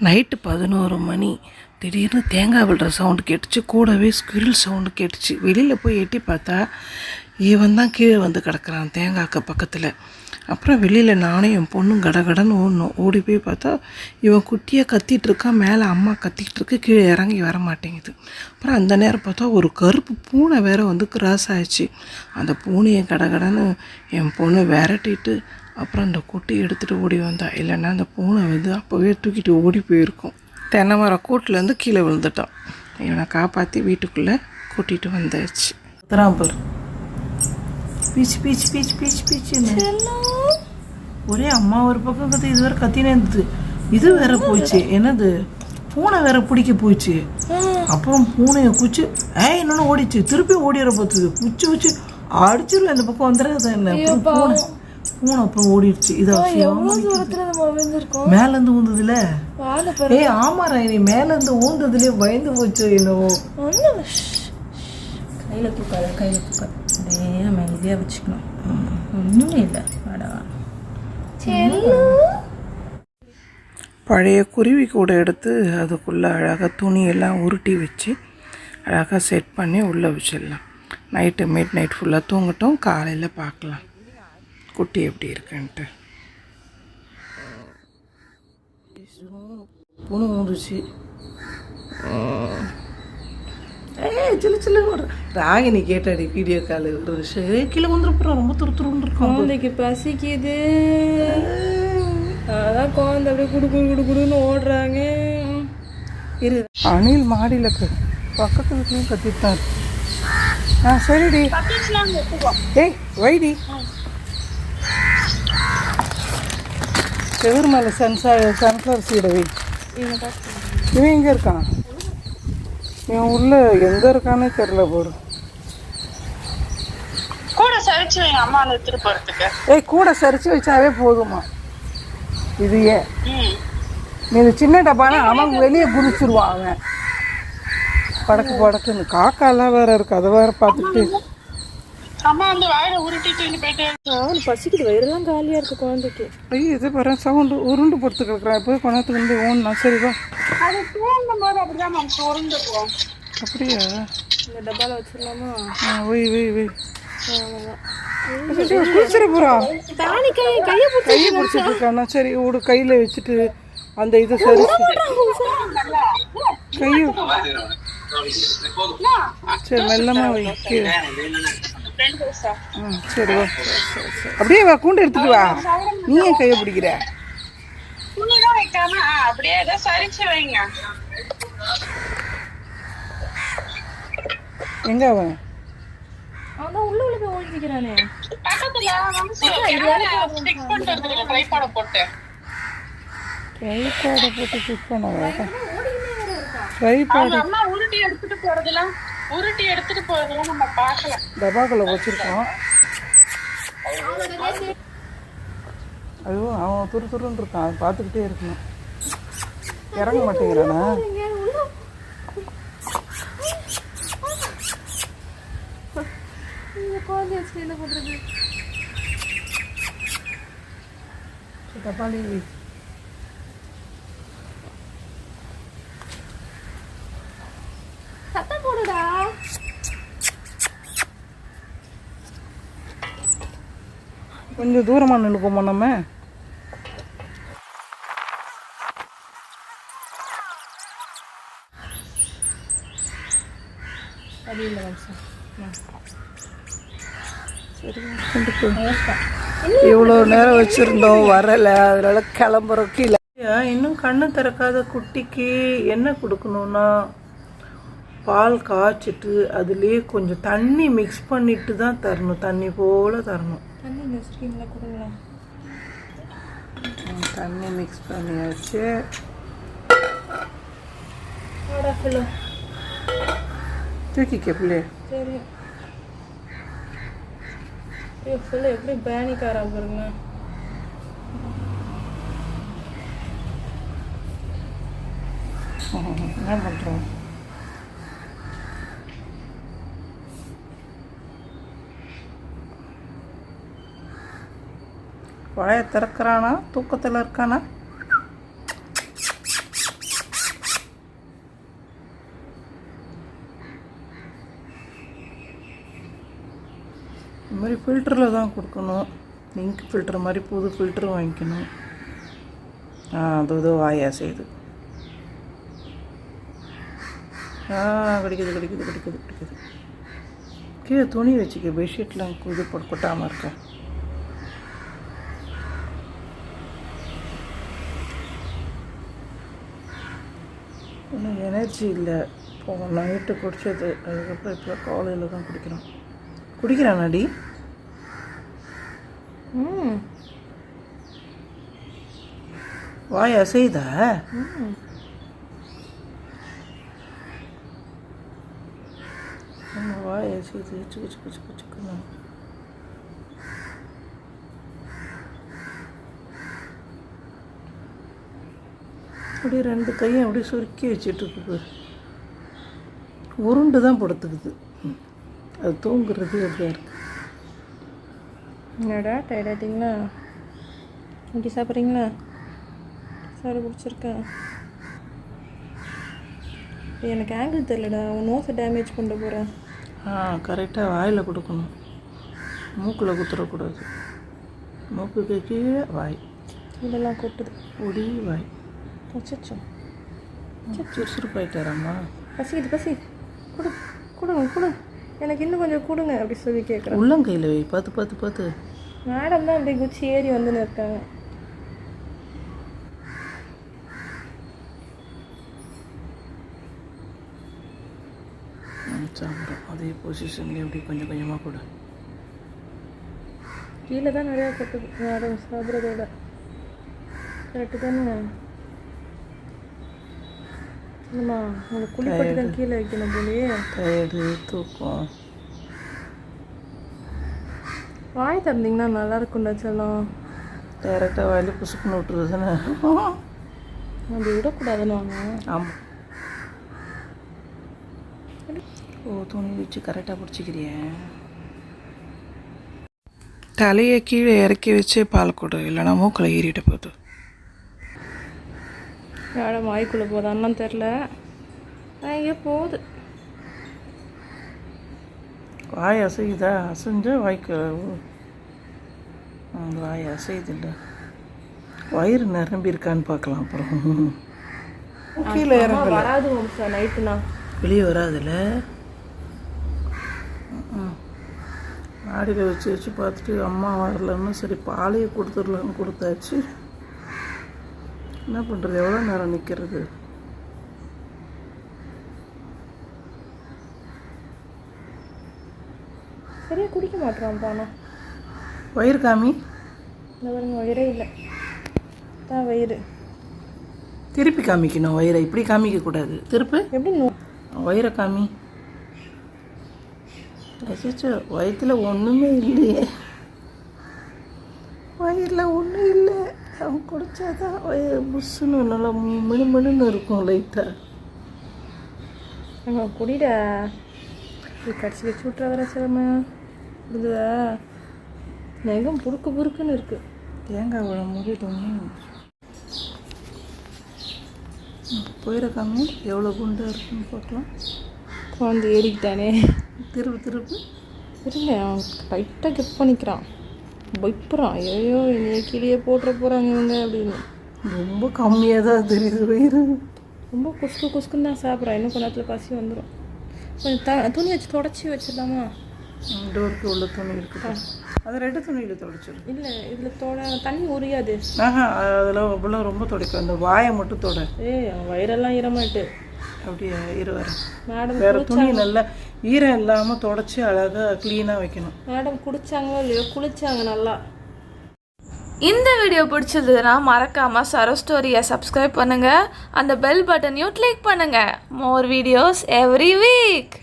Night பதினோரு மணி. திடீர்னு தேங்காய் விடுற சவுண்டு கேட்டுச்சு. கூடவே ஸ்குரில் சவுண்டு கேட்டுச்சு. வெளியில் போய் எட்டி பார்த்தா இவன் தான் கீழே வந்து கிடக்குறான் தேங்காய்க்கு பக்கத்தில். அப்புறம் வெளியில் நானும் என் பொண்ணும் கடகடன்னு ஓடணும் ஓடி போய் பார்த்தா இவன் குட்டியாக கத்திட்டு இருக்கான் மேலே அம்மா கத்திக்கிட்டு இருக்கு. கீழே இறங்கி வர மாட்டேங்குது. அப்புறம் அந்த நேரம் பார்த்தா ஒரு கருப்பு பூனை வேற வந்து கிராஸ் ஆயிடுச்சு. அந்த பூனையை கடகடன்னு என் பொண்ணு விரட்டிட்டு அப்புறம் அந்த குட்டியை எடுத்துகிட்டு ஓடி வந்தா. இல்லைன்னா அந்த பூனை வந்து அப்போவே தூக்கிட்டு ஓடி போயிருக்கும். தென்னை மரம் கூட்டிலேருந்து கீழே விழுந்துட்டான். இவனை காப்பாற்றி வீட்டுக்குள்ளே கூட்டிகிட்டு வந்தாச்சு. தரான் பாரு. பீச்சு பீச்சு பீச்சு பீச்சு பீச்சுன்னு. ஒரே அம்மா ஒரு பக்கம் கத்து இது வேற கத்தினே இருந்தது. இது வேற போச்சு. என்னது? பூனை வேற பிடிக்க போச்சு. அப்புறம் பூனையை குச்சி ஏய் இன்னொன்று ஓடிச்சு. திருப்பி ஓடிற பார்த்துது குச்சி குச்சி. அடிச்சிருவேன் இந்த பக்கம் வந்துடாத என்ன? பூனை. பூனை அப்புறம் ஓடிடுச்சு இது மேல இருந்து ஊந்ததுல? ஏய் ஆமாடா நீ மேல இருந்து ஊந்ததுலயே பயந்து போச்சு என்னவோ. கையில் தூக்காத கையில் தூக்காத. அப்படியே நம்ம அமைதியாக வச்சுக்கணும். ஒன்றுமே இல்லை. வாடா. பழைய குருவி கூட எடுத்து அதுக்குள்ளே அழகாக துணியெல்லாம் உருட்டி வச்சு அழகாக செட் பண்ணி உள்ளே வச்சிடலாம். நைட்டு மிட் நைட் ஃபுல்லாக தூங்கட்டும். காலையில் பார்க்கலாம் குட்டி எப்படி இருக்குன்ட்டு. பூனை வந்துச்சு ஏய் சில்லு சில்லு ஒரு ராகினி கேட்டாடி வீடியோ கால் ஒரு நிமிஷம். கீழே வந்துருப்போம் ரொம்ப துரு துருன்னு இருக்கும். குழந்தைக்கு பசிக்குது. அதான் குழந்தை அப்படியே குடு குடு குடு குடுன்னு ஓடுறாங்க. இரு. அணில் மாடியில் பக்கத்து வீட்லையும் கத்திட்டார் ஆ சரிடி. ஏய் வைடி. மேலே சன்சா சன்ஃப்ளவர் சீடை வை. இவன் எங்கே இருக்கான்? இவன் உள்ள எங்கே இருக்கானே தெரில போடு. கூட சரிச்சு அம்மா எடுத்துட்டு போறதுக்கு. ஏய் கூட சரிச்சு வச்சாவே போதுமா இது ஏன்? இந்த சின்ன டப்பானா அவன் வெளியே குதிச்சிருவான் அவன். படக்கு படக்குன்னு. காக்காலாம் வேற இருக்கு அதை வேற பார்த்துட்டு அம்மா வந்து வாயில உருட்டிட்டு போயிட்டே அவனு பசிக்குது வயிறெல்லாம் காலியாக இருக்கு குழந்தைக்கு. ஐயோ இது பாரு சவுண்டு உருண்டு படுத்து கிடக்குறான் போய் கொண்டாந்து வந்து ஓடனா சரி வா. அது தூங்கும் போது அப்படிதான் மேம் சுருண்டுருவோம் அப்படியா? இந்த டப்பாவில் வச்சிடலாமா? வை வை வை. குளிச்சிட கை கையை பிடிச்சி கையை பிடிச்சிட்டு இருக்கானா? சரி விடு கையில வச்சுட்டு அந்த இதை சரி கையை. சரி மெல்லமா வை ஆ சரி வா அப்படியே வா கூண்டு எடுத்துட்டு வா. நீ ஏன் கையை பிடிக்கிற? துணிதான் வைக்காம ஆ, அப்படியே ஏதோ சரிச்சு வைங்க. எங்க அவன்? அவன் உள்ள உள்ள போய் ஒழிஞ்சிக்கிறானே பக்கத்துல வந்து ஸ்டிக் பண்ணிட்டு வந்துருங்க ட்ரைபாட போட்டு. ட்ரைபாடை போட்டு ஃபிட் பண்ண ட்ரைபாடு அம்மா உருட்டி எடுத்துட்டு போறதெல்லாம் உருட்டி எடுத்துட்டு போறதெல்லாம் நம்ம பார்க்கல. டபாக்குள்ள வச்சிருக்கோம். ஐயோ அவன் துரு துருன்னு இருக்கான். பார்த்துக்கிட்டே இருக்கணும். இறங்க மாட்டேங்கிறானா? தப்பாளி சத்தம் போடுடா கொஞ்சம் தூரமாக நின்றுக்கோமா நம்ம? அது இல்லை இவ்வளோ நேரம் வச்சுருந்தோம் வரலை. அதனால கிளம்புறோம் கீழே. இன்னும் கண்ணு திறக்காத குட்டிக்கு என்ன கொடுக்கணும்னா பால் காய்ச்சிட்டு அதுலேயே கொஞ்சம் தண்ணி மிக்ஸ் பண்ணிட்டு தான் தரணும். தண்ணி போல் தரணும். தண்ணி இந்த ஸ்க்ரீனில் கொடுங்களேன் தண்ணி மிக்ஸ் பண்ணியாச்சு. தூக்கிக்க பிள்ளைய சரி. ஐயோ ஃபில்லோ எப்படி பேனிக்காரா பாருங்க. என்ன பண்ணுறோம் வாயை திறக்கிறானா? தூக்கத்தில் இருக்கானா? இது மாதிரி ஃபில்டரில் தான் கொடுக்கணும். இங்க் ஃபில்ட்ரு மாதிரி புது ஃபில்ட்ரு வாங்கிக்கணும். அது இது வாயா செய்யுது. ஆ கிடைக்குது கிடைக்குது கிடைக்குது கிடைக்குது. கீழே துணி வச்சுக்க பெட்ஷீட்லாம் இது போட்டு இருக்கேன் இன்னும் எனர்ஜி இல்லை. இப்போ நைட்டு குடிச்சது. அதுக்கப்புறம் இப்போ காலையில் தான் குடிக்கிறோம். குடிக்கிறானாடி ம். வாய் அசைதா ம். நம்ம வாய் அசைது சிக்கு சிக்கு சிக்கு சிக்குன்னு அப்படியே ரெண்டு கையும் அப்படியே சுருக்கி பாரு. உருண்டு தான் படுத்துக்குது. அது தூங்குறது அப்படியா இருக்கு. என்னடா டயர்டாயிட்டிங்களா இங்கே சாப்பிட்றீங்களா? சாறு பிடிச்சிருக்கேன் எனக்கு ஆங்கிள் தெரியலடா. உன் நோஸை டேமேஜ் பண்ணிட்டு போகிறேன் ஆ கரெக்டாக வாயில் கொடுக்கணும். மூக்கில் குத்துறக்கூடாது. மூக்குக்கு கீழே வாய். இதெல்லாம் கொட்டுது. ஒடி வாய். அச்சச்சோ. சுறுசுறுப்பாயிட்டாராம்மா பசிக்குது பசி. கொடு கொடுங்க கொடு. எனக்கு இன்னும் கொஞ்சம் கொடுங்க அப்படி சொல்லி கேட்குறேன் உள்ளங்கையில் வை பார்த்து பார்த்து பார்த்து. மேடம் தான் அப்படியே குச்சி ஏறி வந்துன்னு இருக்காங்க. சாப்பிடும் அதே பொசிஷன்லேயே அப்படி கொஞ்சம் கொஞ்சமாக கொடு. கீழே தான் நிறையா கொட்டுது. மேடம் சாப்பிட்றதோட. கரெக்டு தானே? கீழே வைக்கணும் போலயே டயர்டு தூக்கம். வாய் திறந்தீங்கன்னா நல்லா இருக்கும்டா செல்லம் டைரெக்டாக வாயில் புசுக்குன்னு விட்டுருது தானே. அப்படி விடக்கூடாதுன்னு வாங்க. ஆமாம் ஓ துணி வச்சு கரெக்டாக பிடிச்சிக்கிறிய. தலையை கீழே இறக்கி வச்சு பால் கொடு இல்லைன்னா மூக்கில் ஏறிட்டு போகுது. மேடம் வாய்க்குள்ளே போதான்னு தெரில. எங்கே போகுது. வாய் அசையுதா? அசைஞ்சா வாய்க்கு வாய் அசையுது இல்லை வயிறு நிரம்பி இருக்கான்னு பார்க்கலாம் அப்புறம். கீழே இறங்கல. வராது சார் நைட்டுனா வெளியே வராதுல்ல? மாடியில் வச்சு வச்சு பார்த்துட்டு அம்மா வரலன்னு சரி பாலையை கொடுத்துடலான்னு கொடுத்தாச்சு. என்ன பண்ணுறது எவ்வளோ நேரம் நிற்கிறது சரியா குடிக்க மாட்டேறான் பானா. வயிறு காமி? இந்த பாருங்க வயிறே இல்லை. தான் வயிறு. திருப்பி காமிக்கணும் வயிறை. இப்படி காமிக்கக்கூடாது திருப்பு. எப்படி வயிறை காமி. அச்சோ வயிற்றில் ஒன்றுமே இல்லையே. வயிறில் ஒன்றும் இல்லை. அவன் குடிச்சாதான் வயிறு புஷ்ஷுன்னு நல்லா மினு மினுன்னு இருக்கும் லைட்டாக அங்கே குடிடா. இது கடிச்சு வச்சு விட்றாதரா சிரம. புரிஞ்சுதா நெகம் புறுக்கு புறுக்குன்னு இருக்கு. தேங்காய் விழும்போது துணி போயிட காமி எவ்வளோ குண்டாக இருக்குன்னு பார்க்கலாம் குழந்தை ஏறிக்கிட்டானே. திருப்பு திருப்பு. இருங்க அவன் டைட்டாக கெப் பண்ணிக்கிறான். பயப்புறான் ஐயோ என்னைய கீழே போட்டுற போகிறாங்க இவங்க அப்படின்னு. ரொம்ப கம்மியாக தான் தெரியுது வயிறு. ரொம்ப குசுக்கு குசுக்குன்னு தான் சாப்பிட்றான் இன்னும் கொஞ்ச நேரத்தில் பசி வந்துடும் கொஞ்சம் த துணி வச்சு தொடச்சி வச்சிடலாமா? டோருக்கு உள்ள துணி இருக்குது. அது ரெண்டு துணியில் துடைச்சிரு. இல்லை இதில் தொட தண்ணி உரியாது. ஆஹா அதில் அவ்வளோ ரொம்ப துடைக்கும். அந்த வாயை மட்டும் தொட. அவன் வயிறெல்லாம் ஈரமாயிட்டு. அப்படியே இரு வரேன் மேடம் வேறு துணி நல்லா ஈரம் இல்லாமல் தொடச்சி அழகாக க்ளீனாக வைக்கணும். மேடம் குடிச்சாங்களோ இல்லையோ குளிச்சாங்க நல்லா. இந்த வீடியோ பிடிச்சதுன்னா மறக்காம சரோ ஸ்டோரியை சப்ஸ்கிரைப் பண்ணுங்க. அந்த பெல் பட்டனையும் கிளிக் பண்ணுங்க. More videos every week